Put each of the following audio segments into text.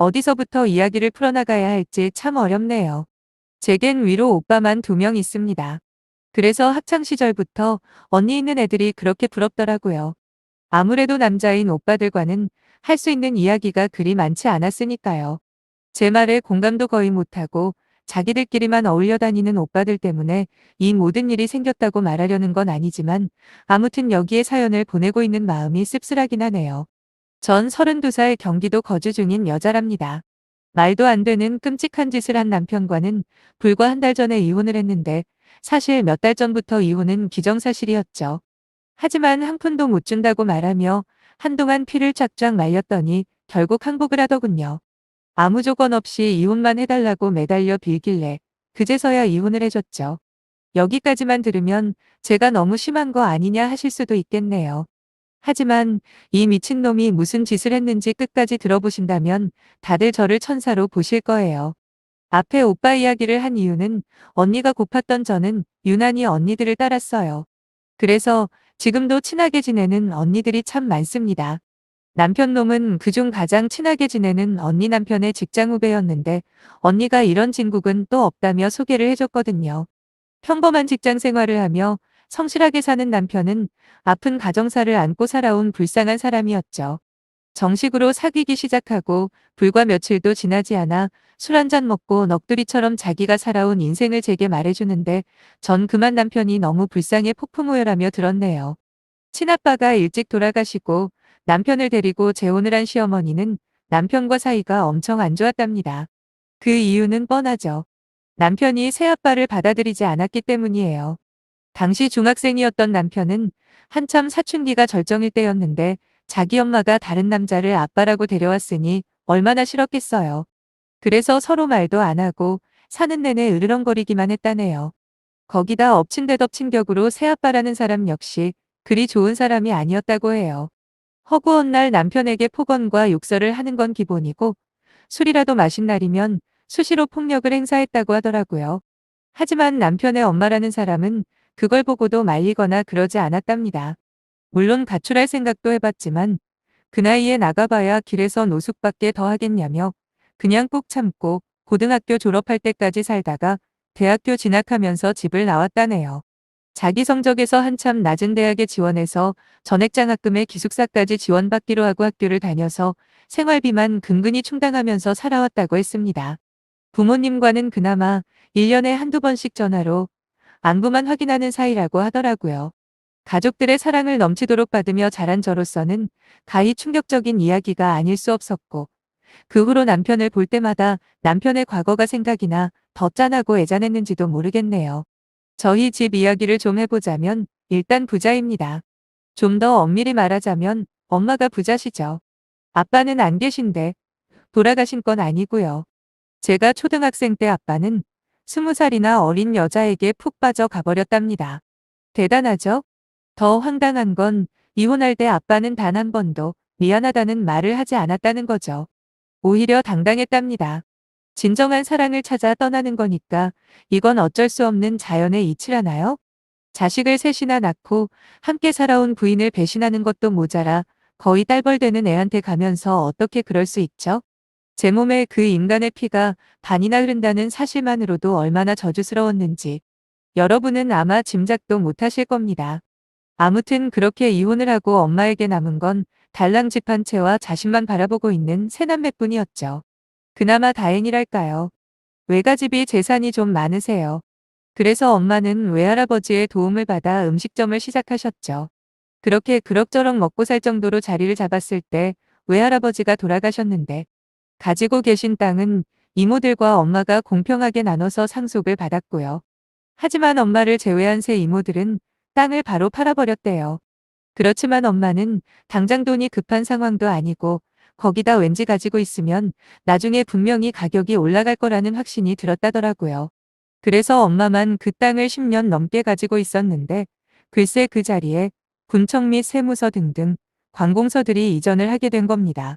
어디서부터 이야기를 풀어나가야 할지 참 어렵네요. 제겐 위로 오빠만 두 명 있습니다. 그래서 학창 시절부터 언니 있는 애들이 그렇게 부럽더라고요. 아무래도 남자인 오빠들과는 할 수 있는 이야기가 그리 많지 않았으니까요. 제 말에 공감도 거의 못하고 자기들끼리만 어울려 다니는 오빠들 때문에 이 모든 일이 생겼다고 말하려는 건 아니지만 아무튼 여기에 사연을 보내고 있는 마음이 씁쓸하긴 하네요. 전 32살 경기도 거주 중인 여자랍니다. 말도 안 되는 끔찍한 짓을 한 남편과는 불과 한 달 전에 이혼을 했는데 사실 몇 달 전부터 이혼은 기정사실이었죠. 하지만 한 푼도 못 준다고 말하며 한동안 피를 쫙쫙 말렸더니 결국 항복을 하더군요. 아무 조건 없이 이혼만 해달라고 매달려 빌길래 그제서야 이혼을 해줬죠. 여기까지만 들으면 제가 너무 심한 거 아니냐 하실 수도 있겠네요. 하지만 이 미친놈이 무슨 짓을 했는지 끝까지 들어보신다면 다들 저를 천사로 보실 거예요. 앞에 오빠 이야기를 한 이유는 언니가 고팠던 저는 유난히 언니들을 따랐어요. 그래서 지금도 친하게 지내는 언니들이 참 많습니다. 남편 놈은 그중 가장 친하게 지내는 언니 남편의 직장 후배였는데 언니가 이런 진국은 또 없다며 소개를 해줬거든요. 평범한 직장 생활을 하며 성실하게 사는 남편은 아픈 가정사를 안고 살아온 불쌍한 사람이었죠. 정식으로 사귀기 시작하고 불과 며칠도 지나지 않아 술 한 잔 먹고 넋두리처럼 자기가 살아온 인생을 제게 말해주는데 전 그만 남편이 너무 불쌍해 폭풍우열하며 들었네요. 친아빠가 일찍 돌아가시고 남편을 데리고 재혼을 한 시어머니는 남편과 사이가 엄청 안 좋았답니다. 그 이유는 뻔하죠. 남편이 새아빠를 받아들이지 않았기 때문이에요. 당시 중학생이었던 남편은 한참 사춘기가 절정일 때였는데 자기 엄마가 다른 남자를 아빠라고 데려왔으니 얼마나 싫었겠어요. 그래서 서로 말도 안 하고 사는 내내 으르렁거리기만 했다네요. 거기다 엎친 데 덮친 격으로 새아빠라는 사람 역시 그리 좋은 사람이 아니었다고 해요. 허구한 날 남편에게 폭언과 욕설을 하는 건 기본이고 술이라도 마신 날이면 수시로 폭력을 행사했다고 하더라고요. 하지만 남편의 엄마라는 사람은 그걸 보고도 말리거나 그러지 않았답니다. 물론 가출할 생각도 해봤지만 그 나이에 나가봐야 길에서 노숙밖에 더 하겠냐며 그냥 꾹 참고 고등학교 졸업할 때까지 살다가 대학교 진학하면서 집을 나왔다네요. 자기 성적에서 한참 낮은 대학에 지원해서 전액장학금에 기숙사까지 지원받기로 하고 학교를 다녀서 생활비만 근근히 충당하면서 살아왔다고 했습니다. 부모님과는 그나마 1년에 한두 번씩 전화로 안부만 확인하는 사이라고 하더라고요. 가족들의 사랑을 넘치도록 받으며 자란 저로서는 가히 충격적인 이야기가 아닐 수 없었고 그 후로 남편을 볼 때마다 남편의 과거가 생각이나 더 짠하고 애잔했는지도 모르겠네요. 저희 집 이야기를 좀 해보자면 일단 부자입니다. 좀 더 엄밀히 말하자면 엄마가 부자시죠. 아빠는 안 계신데 돌아가신 건 아니고요. 제가 초등학생 때 아빠는 스무 살이나 어린 여자에게 푹 빠져 가버렸답니다. 대단하죠? 더 황당한 건 이혼할 때 아빠는 단 한 번도 미안하다는 말을 하지 않았다는 거죠. 오히려 당당했답니다. 진정한 사랑을 찾아 떠나는 거니까 이건 어쩔 수 없는 자연의 이치라나요? 자식을 셋이나 낳고 함께 살아온 부인을 배신하는 것도 모자라 거의 딸벌되는 애한테 가면서 어떻게 그럴 수 있죠? 제 몸에 그 인간의 피가 반이나 흐른다는 사실만으로도 얼마나 저주스러웠는지 여러분은 아마 짐작도 못하실 겁니다. 아무튼 그렇게 이혼을 하고 엄마에게 남은 건 달랑 집 한 채와 자신만 바라보고 있는 새남매뿐이었죠. 그나마 다행이랄까요. 외가집이 재산이 좀 많으세요. 그래서 엄마는 외할아버지의 도움을 받아 음식점을 시작하셨죠. 그렇게 그럭저럭 먹고 살 정도로 자리를 잡았을 때 외할아버지가 돌아가셨는데 가지고 계신 땅은 이모들과 엄마가 공평하게 나눠서 상속을 받았고요. 하지만 엄마를 제외한 세 이모들은 땅을 바로 팔아버렸대요. 그렇지만 엄마는 당장 돈이 급한 상황도 아니고 거기다 왠지 가지고 있으면 나중에 분명히 가격이 올라갈 거라는 확신이 들었다더라고요. 그래서 엄마만 그 땅을 10년 넘게 가지고 있었는데 글쎄 그 자리에 군청 및 세무서 등등 관공서들이 이전을 하게 된 겁니다.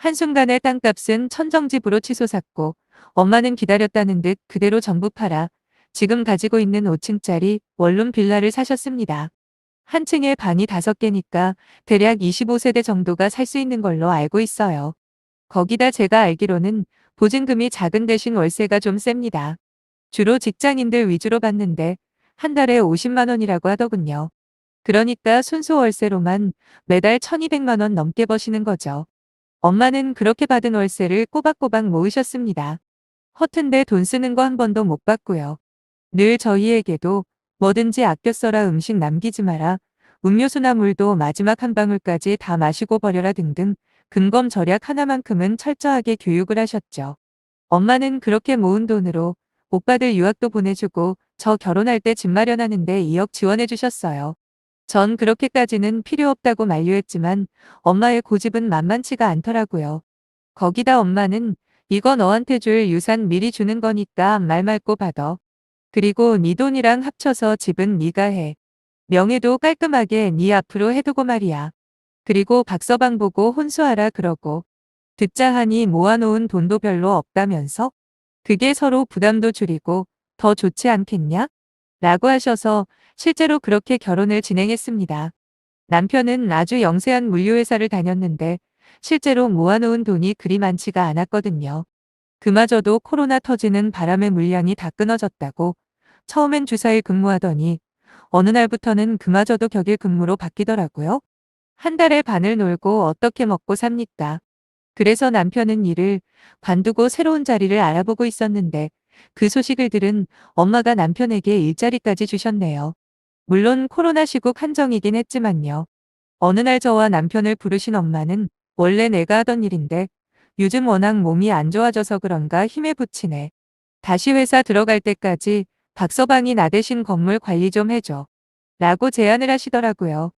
한순간에 땅값은 천정집으로 치솟았고 엄마는 기다렸다는 듯 그대로 전부 팔아 지금 가지고 있는 5층짜리 원룸 빌라를 사셨습니다. 한 층에 방이 5개니까 대략 25세대 정도가 살 수 있는 걸로 알고 있어요. 거기다 제가 알기로는 보증금이 작은 대신 월세가 좀 셉니다. 주로 직장인들 위주로 받는데 한 달에 50만 원이라고 하더군요. 그러니까 순수 월세로만 매달 1200만 원 넘게 버시는 거죠. 엄마는 그렇게 받은 월세를 꼬박꼬박 모으셨습니다. 허튼데 돈 쓰는 거 한 번도 못 봤고요. 늘 저희에게도 뭐든지 아껴 써라 음식 남기지 마라. 음료수나 물도 마지막 한 방울까지 다 마시고 버려라 등등 근검 절약 하나만큼은 철저하게 교육을 하셨죠. 엄마는 그렇게 모은 돈으로 오빠들 유학도 보내주고 저 결혼할 때 집 마련하는데 2억 지원해 주셨어요. 전 그렇게까지는 필요 없다고 만류했지만 엄마의 고집은 만만치가 않더라고요. 거기다 엄마는 이거 너한테 줄 유산 미리 주는 거니까 말 말고 받아. 그리고 네 돈이랑 합쳐서 집은 네가 해. 명예도 깔끔하게 네 앞으로 해두고 말이야. 그리고 박서방 보고 혼수하라 그러고. 듣자 하니 모아놓은 돈도 별로 없다면서? 그게 서로 부담도 줄이고 더 좋지 않겠냐? 라고 하셔서 실제로 그렇게 결혼을 진행했습니다. 남편은 아주 영세한 물류회사를 다녔는데 실제로 모아놓은 돈이 그리 많지가 않았거든요. 그마저도 코로나 터지는 바람에 물량이 다 끊어졌다고 처음엔 주사일 근무하더니 어느 날부터는 그마저도 격일 근무로 바뀌더라고요. 한 달에 반을 놀고 어떻게 먹고 삽니까? 그래서 남편은 일을 관두고 새로운 자리를 알아보고 있었는데 그 소식을 들은 엄마가 남편에게 일자리까지 주셨네요. 물론 코로나 시국 한정이긴 했지만요. 어느 날 저와 남편을 부르신 엄마는 원래 내가 하던 일인데 요즘 워낙 몸이 안 좋아져서 그런가 힘에 부치네. 다시 회사 들어갈 때까지 박서방이 나 대신 건물 관리 좀 해줘. 라고 제안을 하시더라고요.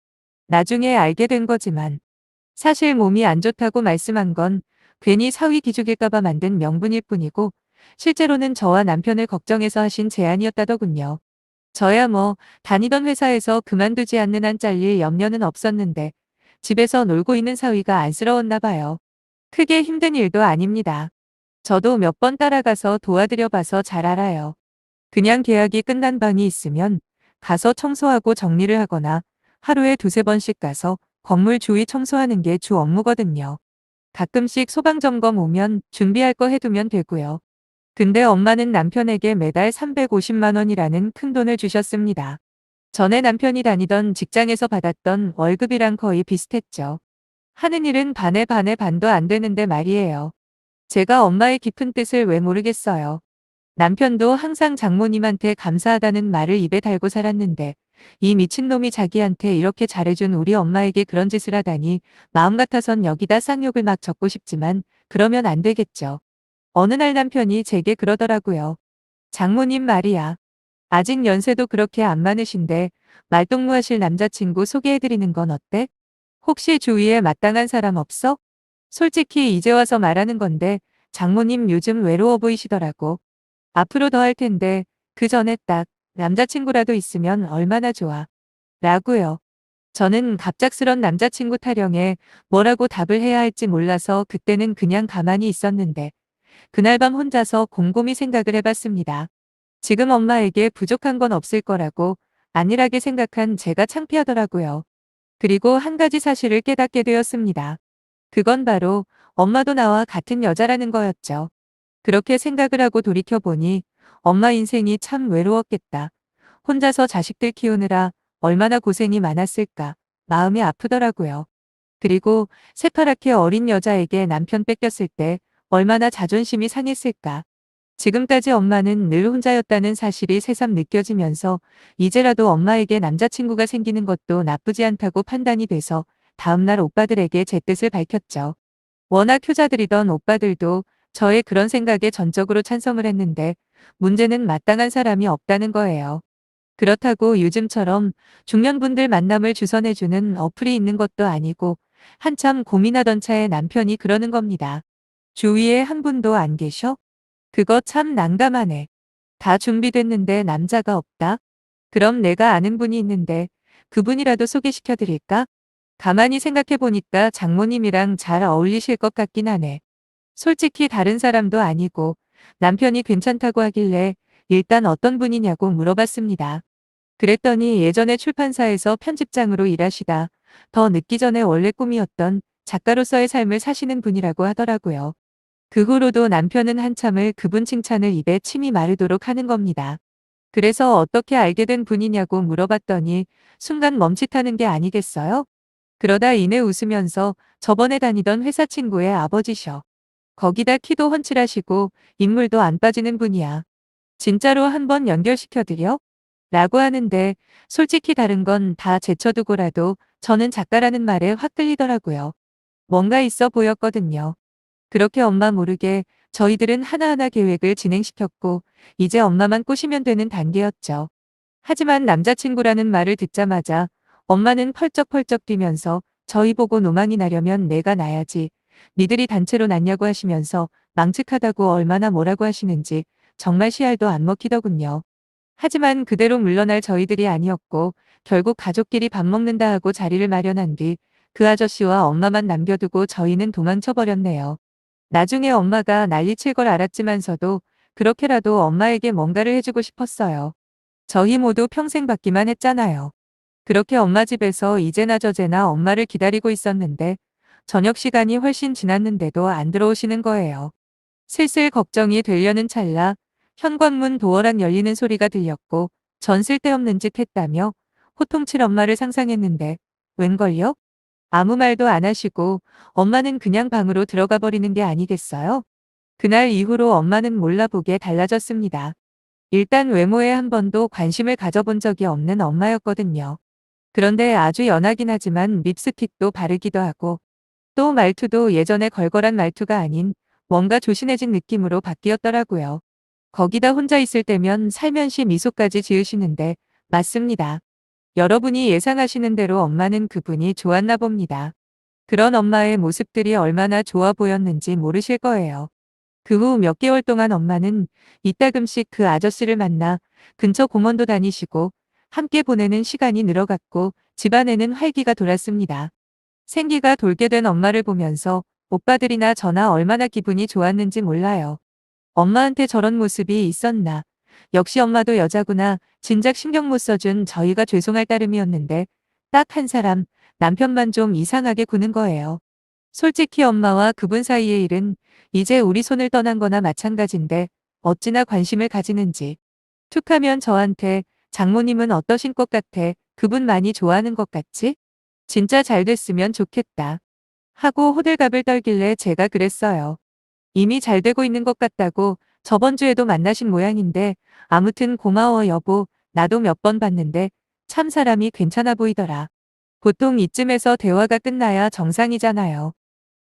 나중에 알게 된 거지만 사실 몸이 안 좋다고 말씀한 건 괜히 사위 기죽일까봐 만든 명분일 뿐이고 실제로는 저와 남편을 걱정해서 하신 제안이었다더군요. 저야 뭐 다니던 회사에서 그만두지 않는 한 잘릴 염려는 없었는데 집에서 놀고 있는 사위가 안쓰러웠나 봐요. 크게 힘든 일도 아닙니다. 저도 몇 번 따라가서 도와드려 봐서 잘 알아요. 그냥 계약이 끝난 방이 있으면 가서 청소하고 정리를 하거나 하루에 두세 번씩 가서 건물 주위 청소하는 게 주 업무거든요. 가끔씩 소방점검 오면 준비할 거 해두면 되고요. 근데 엄마는 남편에게 매달 350만 원이라는 큰 돈을 주셨습니다. 전에 남편이 다니던 직장에서 받았던 월급이랑 거의 비슷했죠. 하는 일은 반에 반에 반도 안 되는데 말이에요. 제가 엄마의 깊은 뜻을 왜 모르겠어요. 남편도 항상 장모님한테 감사하다는 말을 입에 달고 살았는데 이 미친놈이 자기한테 이렇게 잘해준 우리 엄마에게 그런 짓을 하다니 마음 같아선 여기다 쌍욕을 막 적고 싶지만 그러면 안 되겠죠. 어느 날 남편이 제게 그러더라고요. 장모님 말이야. 아직 연세도 그렇게 안 많으신데 말동무하실 남자친구 소개해드리는 건 어때? 혹시 주위에 마땅한 사람 없어? 솔직히 이제 와서 말하는 건데 장모님 요즘 외로워 보이시더라고. 앞으로 더 할 텐데 그 전에 딱 남자친구라도 있으면 얼마나 좋아. 라고요. 저는 갑작스런 남자친구 타령에 뭐라고 답을 해야 할지 몰라서 그때는 그냥 가만히 있었는데 그날 밤 혼자서 곰곰이 생각을 해봤습니다. 지금 엄마에게 부족한 건 없을 거라고 안일하게 생각한 제가 창피하더라고요. 그리고 한 가지 사실을 깨닫게 되었습니다. 그건 바로 엄마도 나와 같은 여자라는 거였죠. 그렇게 생각을 하고 돌이켜보니 엄마 인생이 참 외로웠겠다. 혼자서 자식들 키우느라 얼마나 고생이 많았을까. 마음이 아프더라고요. 그리고 새파랗게 어린 여자에게 남편 뺏겼을 때 얼마나 자존심이 상했을까. 지금까지 엄마는 늘 혼자였다는 사실이 새삼 느껴지면서 이제라도 엄마에게 남자친구가 생기는 것도 나쁘지 않다고 판단이 돼서 다음날 오빠들에게 제 뜻을 밝혔죠. 워낙 효자들이던 오빠들도 저의 그런 생각에 전적으로 찬성을 했는데 문제는 마땅한 사람이 없다는 거예요. 그렇다고 요즘처럼 중년분들 만남을 주선해주는 어플이 있는 것도 아니고 한참 고민하던 차에 남편이 그러는 겁니다. 주위에 한 분도 안 계셔? 그거 참 난감하네. 다 준비됐는데 남자가 없다? 그럼 내가 아는 분이 있는데 그분이라도 소개시켜 드릴까? 가만히 생각해 보니까 장모님이랑 잘 어울리실 것 같긴 하네. 솔직히 다른 사람도 아니고 남편이 괜찮다고 하길래 일단 어떤 분이냐고 물어봤습니다. 그랬더니 예전에 출판사에서 편집장으로 일하시다 더 늦기 전에 원래 꿈이었던 작가로서의 삶을 사시는 분이라고 하더라고요. 그 후로도 남편은 한참을 그분 칭찬을 입에 침이 마르도록 하는 겁니다. 그래서 어떻게 알게 된 분이냐고 물어봤더니 순간 멈칫하는 게 아니겠어요? 그러다 이내 웃으면서 저번에 다니던 회사 친구의 아버지셔. 거기다 키도 훤칠하시고 인물도 안 빠지는 분이야. 진짜로 한번 연결시켜드려? 라고 하는데 솔직히 다른 건 다 제쳐두고라도 저는 작가라는 말에 확 끌리더라고요. 뭔가 있어 보였거든요. 그렇게 엄마 모르게 저희들은 하나하나 계획을 진행시켰고 이제 엄마만 꼬시면 되는 단계였죠. 하지만 남자친구라는 말을 듣자마자 엄마는 펄쩍펄쩍 뛰면서 저희 보고 노망이 나려면 내가 나야지. 니들이 단체로 낳냐고 하시면서 망측하다고 얼마나 뭐라고 하시는지 정말 씨알도 안 먹히더군요. 하지만 그대로 물러날 저희들이 아니었고 결국 가족끼리 밥 먹는다 하고 자리를 마련한 뒤 그 아저씨와 엄마만 남겨두고 저희는 도망쳐버렸네요. 나중에 엄마가 난리칠 걸 알았지만서도 그렇게라도 엄마에게 뭔가를 해주고 싶었어요. 저희 모두 평생 받기만 했잖아요. 그렇게 엄마 집에서 이제나 저제나 엄마를 기다리고 있었는데 저녁 시간이 훨씬 지났는데도 안 들어오시는 거예요. 슬슬 걱정이 되려는 찰나 현관문 도어락 열리는 소리가 들렸고 전 쓸데없는 짓 했다며 호통칠 엄마를 상상했는데 웬걸요? 아무 말도 안 하시고 엄마는 그냥 방으로 들어가 버리는 게 아니겠어요? 그날 이후로 엄마는 몰라보게 달라졌습니다. 일단 외모에 한 번도 관심을 가져본 적이 없는 엄마였거든요. 그런데 아주 연하긴 하지만 립스틱도 바르기도 하고 또 말투도 예전에 걸걸한 말투가 아닌 뭔가 조신해진 느낌으로 바뀌었더라고요. 거기다 혼자 있을 때면 살면시 미소까지 지으시는데 맞습니다. 여러분이 예상하시는 대로 엄마는 그분이 좋았나 봅니다. 그런 엄마의 모습들이 얼마나 좋아 보였는지 모르실 거예요. 그 후 몇 개월 동안 엄마는 이따금씩 그 아저씨를 만나 근처 공원도 다니시고 함께 보내는 시간이 늘어갔고 집안에는 활기가 돌았습니다. 생기가 돌게 된 엄마를 보면서 오빠들이나 저나 얼마나 기분이 좋았는지 몰라요. 엄마한테 저런 모습이 있었나. 역시 엄마도 여자구나. 진작 신경 못 써준 저희가 죄송할 따름이었는데 딱 한 사람 남편만 좀 이상하게 구는 거예요. 솔직히 엄마와 그분 사이의 일은 이제 우리 손을 떠난 거나 마찬가지인데 어찌나 관심을 가지는지. 툭 하면 저한테 장모님은 어떠신 것 같아? 그분 많이 좋아하는 것 같지? 진짜 잘 됐으면 좋겠다. 하고 호들갑을 떨길래 제가 그랬어요. 이미 잘 되고 있는 것 같다고 저번 주에도 만나신 모양인데 아무튼 고마워 여보. 나도 몇 번 봤는데 참 사람이 괜찮아 보이더라. 보통 이쯤에서 대화가 끝나야 정상이잖아요.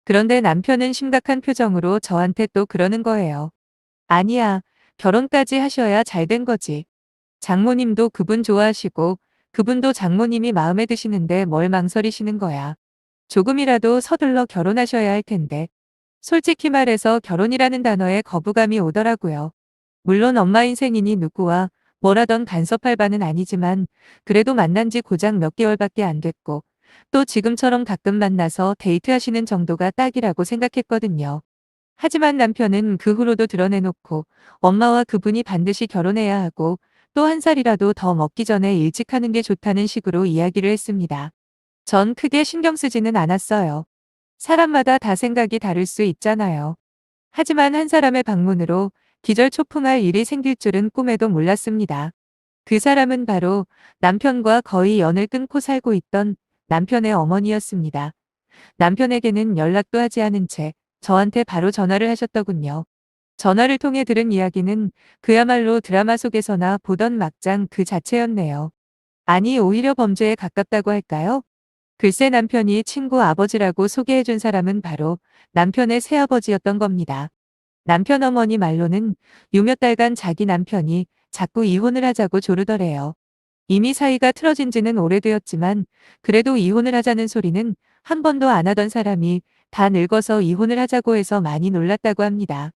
그런데 남편은 심각한 표정으로 저한테 또 그러는 거예요. 아니야. 결혼까지 하셔야 잘 된 거지. 장모님도 그분 좋아하시고 그분도 장모님이 마음에 드시는데 뭘 망설이시는 거야. 조금이라도 서둘러 결혼하셔야 할 텐데. 솔직히 말해서 결혼이라는 단어에 거부감이 오더라고요. 물론 엄마 인생이니 누구와 뭐라던 간섭할 바는 아니지만 그래도 만난 지 고작 몇 개월밖에 안 됐고 또 지금처럼 가끔 만나서 데이트하시는 정도가 딱이라고 생각했거든요. 하지만 남편은 그 후로도 드러내놓고 엄마와 그분이 반드시 결혼해야 하고 또 한 살이라도 더 먹기 전에 일찍 하는 게 좋다는 식으로 이야기를 했습니다. 전 크게 신경 쓰지는 않았어요. 사람마다 다 생각이 다를 수 있잖아요. 하지만 한 사람의 방문으로 기절초풍할 일이 생길 줄은 꿈에도 몰랐습니다. 그 사람은 바로 남편과 거의 연을 끊고 살고 있던 남편의 어머니였습니다. 남편에게는 연락도 하지 않은 채 저한테 바로 전화를 하셨더군요. 전화를 통해 들은 이야기는 그야말로 드라마 속에서나 보던 막장 그 자체였네요. 아니 오히려 범죄에 가깝다고 할까요? 글쎄 남편이 친구 아버지라고 소개해준 사람은 바로 남편의 새아버지였던 겁니다. 남편 어머니 말로는 유몇 달간 자기 남편이 자꾸 이혼을 하자고 조르더래요. 이미 사이가 틀어진 지는 오래되었지만 그래도 이혼을 하자는 소리는 한 번도 안 하던 사람이 다 늙어서 이혼을 하자고 해서 많이 놀랐다고 합니다.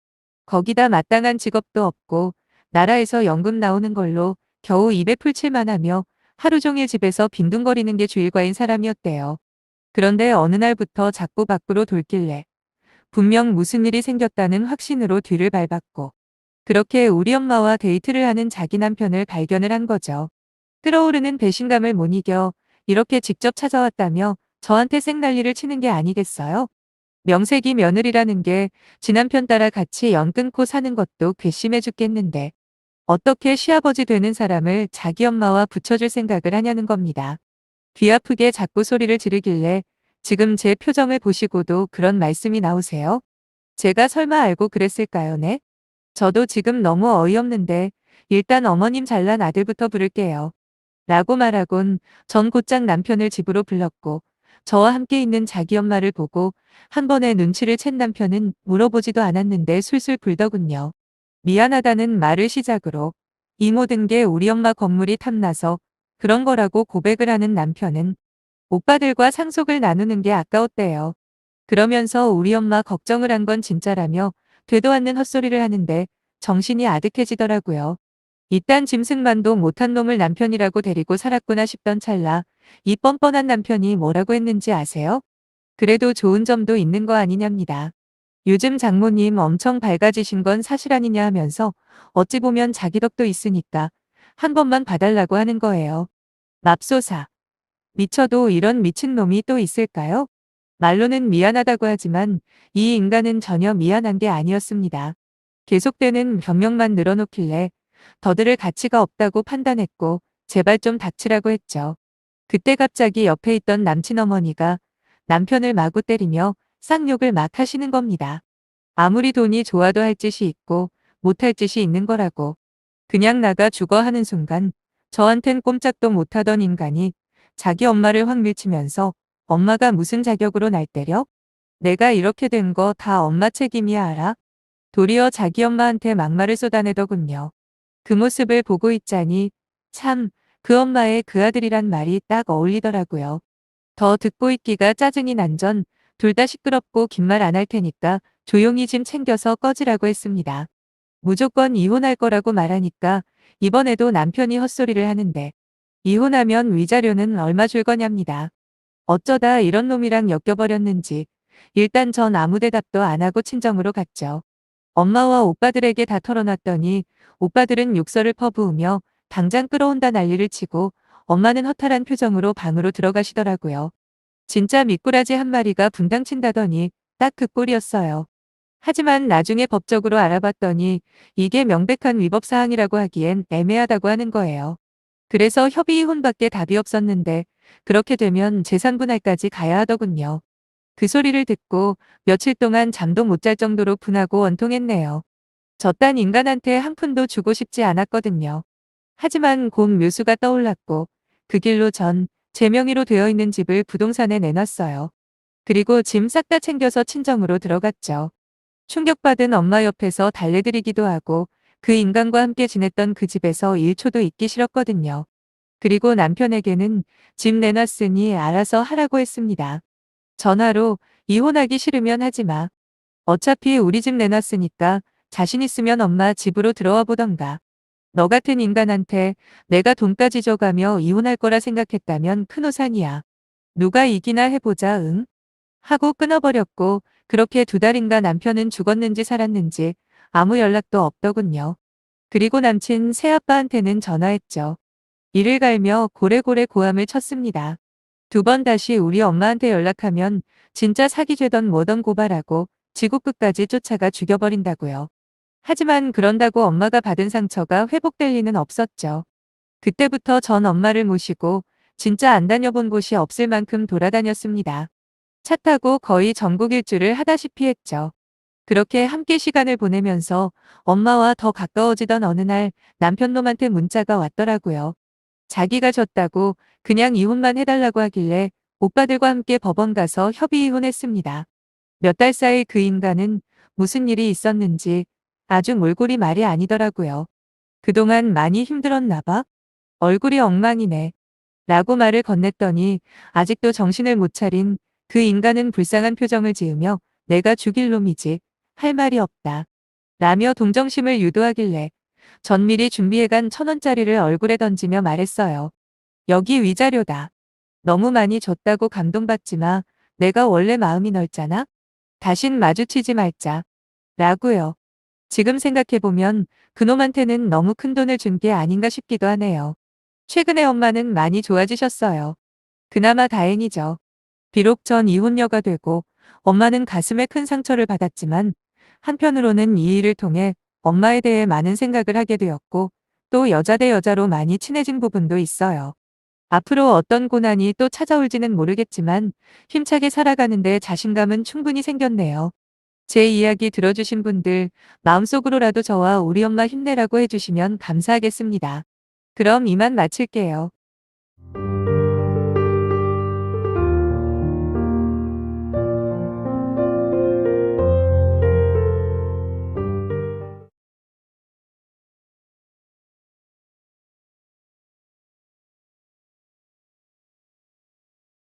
거기다 마땅한 직업도 없고 나라에서 연금 나오는 걸로 겨우 입에 풀칠만 하며 하루 종일 집에서 빈둥거리는 게 주일과인 사람이었대요. 그런데 어느 날부터 자꾸 밖으로 돌길래 분명 무슨 일이 생겼다는 확신으로 뒤를 밟았고 그렇게 우리 엄마와 데이트를 하는 자기 남편을 발견을 한 거죠. 끓어오르는 배신감을 못 이겨 이렇게 직접 찾아왔다며 저한테 생난리를 치는 게 아니겠어요? 명색이 며느리라는 게 지남편 따라 같이 연 끊고 사는 것도 괘씸해 죽겠는데 어떻게 시아버지 되는 사람을 자기 엄마와 붙여줄 생각을 하냐는 겁니다. 귀 아프게 자꾸 소리를 지르길래 지금 제 표정을 보시고도 그런 말씀이 나오세요? 제가 설마 알고 그랬을까요, 네? 저도 지금 너무 어이없는데 일단 어머님 잘난 아들부터 부를게요. 라고 말하곤 전 곧장 남편을 집으로 불렀고 저와 함께 있는 자기 엄마를 보고 한 번에 눈치를 챈 남편은 물어보지도 않았는데 술술 불더군요. 미안하다는 말을 시작으로 이 모든 게 우리 엄마 건물이 탐나서 그런 거라고 고백을 하는 남편은 오빠들과 상속을 나누는 게 아까웠대요. 그러면서 우리 엄마 걱정을 한 건 진짜라며 되도 않는 헛소리를 하는데 정신이 아득해지더라고요. 이딴 짐승만도 못한 놈을 남편이라고 데리고 살았구나 싶던 찰나 이 뻔뻔한 남편이 뭐라고 했는지 아세요? 그래도 좋은 점도 있는 거 아니냐입니다. 요즘 장모님 엄청 밝아지신 건 사실 아니냐 하면서 어찌 보면 자기 덕도 있으니까 한 번만 봐달라고 하는 거예요. 맙소사. 미쳐도 이런 미친놈이 또 있을까요? 말로는 미안하다고 하지만 이 인간은 전혀 미안한 게 아니었습니다. 계속되는 변명만 늘어놓길래 더들을 가치가 없다고 판단했고 제발 좀 닥치라고 했죠. 그때 갑자기 옆에 있던 남친 어머니가 남편을 마구 때리며 쌍욕을 막 하시는 겁니다. 아무리 돈이 좋아도 할 짓이 있고 못할 짓이 있는 거라고. 그냥 나가 죽어 하는 순간 저한텐 꼼짝도 못하던 인간이 자기 엄마를 확 밀치면서 엄마가 무슨 자격으로 날 때려? 내가 이렇게 된 거 다 엄마 책임이야 알아? 도리어 자기 엄마한테 막말을 쏟아내더군요. 그 모습을 보고 있자니 참 그 엄마의 그 아들이란 말이 딱 어울리더라고요. 더 듣고 있기가 짜증이 난 전 둘 다 시끄럽고 긴 말 안 할 테니까 조용히 짐 챙겨서 꺼지라고 했습니다. 무조건 이혼할 거라고 말하니까 이번에도 남편이 헛소리를 하는데 이혼하면 위자료는 얼마 줄 거냐입니다. 어쩌다 이런 놈이랑 엮여버렸는지 일단 전 아무 대답도 안 하고 친정으로 갔죠. 엄마와 오빠들에게 다 털어놨더니 오빠들은 욕설을 퍼부으며 당장 끌어온다 난리를 치고 엄마는 허탈한 표정으로 방으로 들어가시더라고요. 진짜 미꾸라지 한 마리가 분당 친다더니 딱 그 꼴이었어요. 하지만 나중에 법적으로 알아봤더니 이게 명백한 위법 사항이라고 하기엔 애매하다고 하는 거예요. 그래서 협의 이혼밖에 답이 없었는데 그렇게 되면 재산분할까지 가야 하더군요. 그 소리를 듣고 며칠 동안 잠도 못 잘 정도로 분하고 원통했네요. 저딴 인간한테 한 푼도 주고 싶지 않았거든요. 하지만 곧 묘수가 떠올랐고 그 길로 전 제 명의로 되어 있는 집을 부동산에 내놨어요. 그리고 짐 싹 다 챙겨서 친정으로 들어갔죠. 충격받은 엄마 옆에서 달래드리기도 하고 그 인간과 함께 지냈던 그 집에서 1초도 있기 싫었거든요. 그리고 남편에게는 집 내놨으니 알아서 하라고 했습니다. 전화로 이혼하기 싫으면 하지 마. 어차피 우리 집 내놨으니까 자신 있으면 엄마 집으로 들어와 보던가. 너 같은 인간한테 내가 돈까지 줘가며 이혼할 거라 생각했다면 큰 오산이야. 누가 이기나 해보자 응? 하고 끊어버렸고 그렇게 두 달인가 남편은 죽었는지 살았는지 아무 연락도 없더군요. 그리고 남친 새아빠한테는 전화했죠. 이를 갈며 고래고래 고함을 쳤습니다. 두 번 다시 우리 엄마한테 연락하면 진짜 사기죄던 뭐던 고발하고 지구 끝까지 쫓아가 죽여버린다고요. 하지만 그런다고 엄마가 받은 상처가 회복될 리는 없었죠. 그때부터 전 엄마를 모시고 진짜 안 다녀본 곳이 없을 만큼 돌아다녔습니다. 차 타고 거의 전국 일주를 하다시피 했죠. 그렇게 함께 시간을 보내면서 엄마와 더 가까워지던 어느 날 남편놈한테 문자가 왔더라고요. 자기가 졌다고 그냥 이혼만 해달라고 하길래 오빠들과 함께 법원 가서 협의 이혼했습니다. 몇 달 사이 그 인간은 무슨 일이 있었는지 아주 몰골이 말이 아니더라고요. 그동안 많이 힘들었나 봐? 얼굴이 엉망이네. 라고 말을 건넸더니 아직도 정신을 못 차린 그 인간은 불쌍한 표정을 지으며 내가 죽일 놈이지 할 말이 없다. 라며 동정심을 유도하길래 전 미리 준비해간 천원짜리를 얼굴에 던지며 말했어요. 여기 위자료다. 너무 많이 줬다고 감동받지 마. 내가 원래 마음이 넓잖아. 다신 마주치지 말자. 라고요. 지금 생각해보면 그놈한테는 너무 큰 돈을 준 게 아닌가 싶기도 하네요. 최근에 엄마는 많이 좋아지셨어요. 그나마 다행이죠. 비록 전 이혼녀가 되고 엄마는 가슴에 큰 상처를 받았지만 한편으로는 이 일을 통해 엄마에 대해 많은 생각을 하게 되었고 또 여자 대 여자로 많이 친해진 부분도 있어요. 앞으로 어떤 고난이 또 찾아올지는 모르겠지만 힘차게 살아가는데 자신감은 충분히 생겼네요. 제 이야기 들어주신 분들 마음속으로라도 저와 우리 엄마 힘내라고 해주시면 감사하겠습니다. 그럼 이만 마칠게요.